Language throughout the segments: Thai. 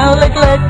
าว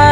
้